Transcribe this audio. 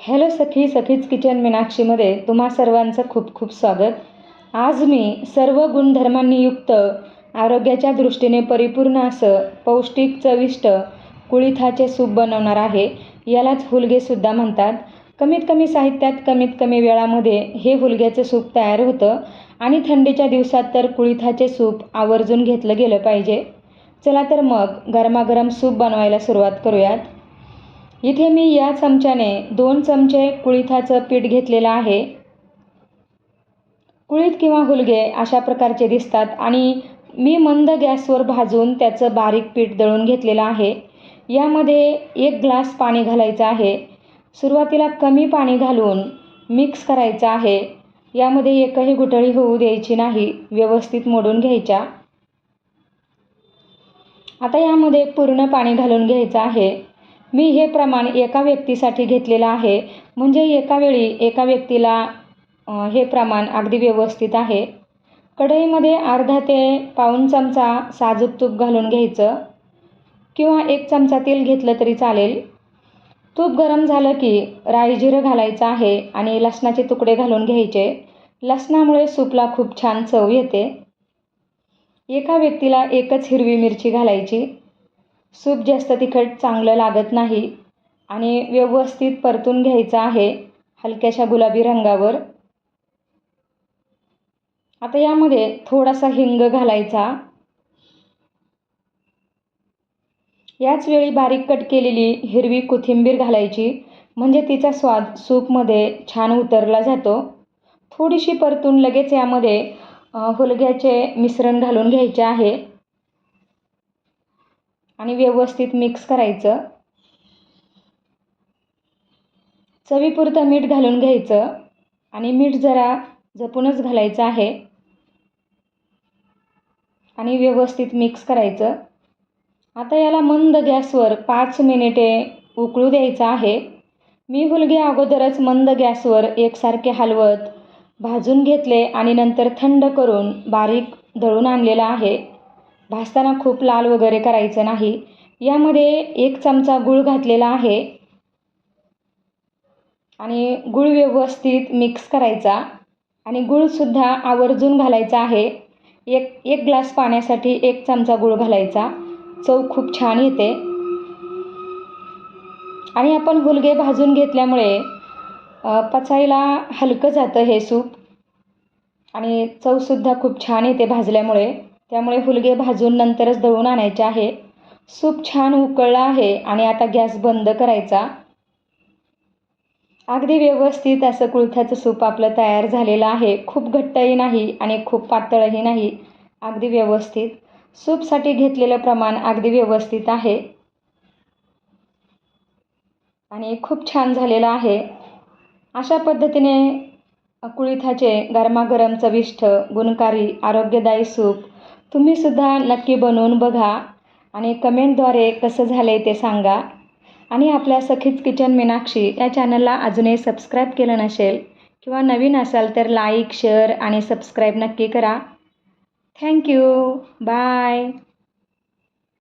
Hello सखी सखीच kitchen मीनाक्षीमध्ये तुम्हा सर्वांचं खूप खूप स्वागत. आज मी सर्व गुणधर्मांनी युक्त आरोग्याच्या दृष्टीने परिपूर्ण असं पौष्टिक चविष्ट कुळिथाचे सूप बनवणार आहे यालाच हुलगेसुद्धा म्हणतात. कमीत कमी साहित्यात कमीत कमी वेळामध्ये हे हुलग्याचं सूप तयार होतं आणि थंडीच्या दिवसात तर कुळिथाचे सूप आवर्जून घेतलं गेलं पाहिजे. चला तर मग गरमागरम सूप बनवायला सुरुवात करूयात. इथे मी या चमच्याने दोन चमचे कुळिथाचं पीठ घेतलेलं आहे. कुळीथ किंवा हुलगे अशा प्रकारचे दिसतात आणि मी मंद गॅसवर भाजून त्याचं बारीक पीठ दळून घेतलेलं आहे. यामध्ये एक ग्लास पाणी घालायचं आहे. सुरुवातीला कमी पाणी घालून मिक्स करायचं आहे. यामध्ये एकही गुठळी होऊ द्यायची नाही व्यवस्थित मोडून घ्यायच्या. आता यामध्ये पूर्ण पाणी घालून घ्यायचं आहे. मी हे प्रमाण एका व्यक्तीसाठी घेतलेलं आहे. म्हणजे एका वेळी एका व्यक्तीला हे प्रमाण अगदी व्यवस्थित आहे. कढईमध्ये अर्धा ते पाऊण चमचा साजूक तूप घालून घ्यायचं. किंवा एक चमचा तेल घेतलं तरी चालेल. तूप गरम झालं की राई जिरं घालायचं आहे आणि लसणाचे तुकडे घालून घ्यायचे. लसणामुळे सूपला खूप छान चव येते. एका व्यक्तीला एकच हिरवी मिरची घालायची. सूप जास्त तिखट चांगलं लागत नाही आणि व्यवस्थित परतून घ्यायचं आहे हलक्याशा गुलाबी रंगावर. आता यामध्ये थोडासा हिंग घालायचा. याच वेळी बारीक कट केलेली हिरवी कोथिंबीर घालायची म्हणजे तिचा स्वाद सूपमध्ये छान उतरला जातो. थोडीशी परतून लगेच यामध्ये हुलग्याचे मिश्रण घालून घ्यायचे आहे. आणि व्यवस्थित मिक्स करायचं. चवीपुरतं मीठ घालून घ्यायचं आणि मीठ जरा जपूनच घालायचं आहे. आणि व्यवस्थित मिक्स करायचं. आता याला मंद गॅसवर पाच मिनिटे उकळू द्यायचं आहे. मी हुलगे अगोदरच मंद गॅसवर एकसारखे हलवत भाजून घेतले आणि नंतर थंड करून बारीक दळून आणलेलं आहे. भाजताना खूप लाल वगैरे करायचं नाही. यामध्ये एक चमचा गूळ घातलेला आहे. आणि गूळ व्यवस्थित मिक्स करायचा. आणि गूळसुद्धा आवर्जून घालायचा आहे. एक एक ग्लास पाण्यासाठी एक चमचा गूळ घालायचा. चव खूप छान येते. आणि आपण हुलगे भाजून घेतल्यामुळे पचायला हलकं जातं हे सूप. आणि चवसुद्धा खूप छान येते भाजल्यामुळे. त्यामुळे हुलगे भाजून नंतरच दळून आणायचे आहे. सूप छान उकळला आहे आणि आता गॅस बंद करायचा. अगदी व्यवस्थित असं कुळथाचं सूप आपलं तयार झालेलं आहे. खूप घट्टही नाही आणि खूप पातळही नाही. अगदी व्यवस्थित. सूपसाठी घेतलेलं प्रमाण अगदी व्यवस्थित आहे. आणि खूप छान झालेलं आहे. अशा पद्धतीने कुळिथाचे गरमागरम चविष्ट गुणकारी आरोग्यदायी सूप तुम्हीसुद्धा नक्की बनवून बघा आणि कमेंटद्वारे कसं झालं आहे ते सांगा. आणि आपल्या सखीच किचन मीनाक्षी या चॅनलला अजूनही सबस्क्राईब केलं नसेल किंवा नवीन असाल तर लाईक शेअर आणि सबस्क्राईब नक्की करा. Thank you bye.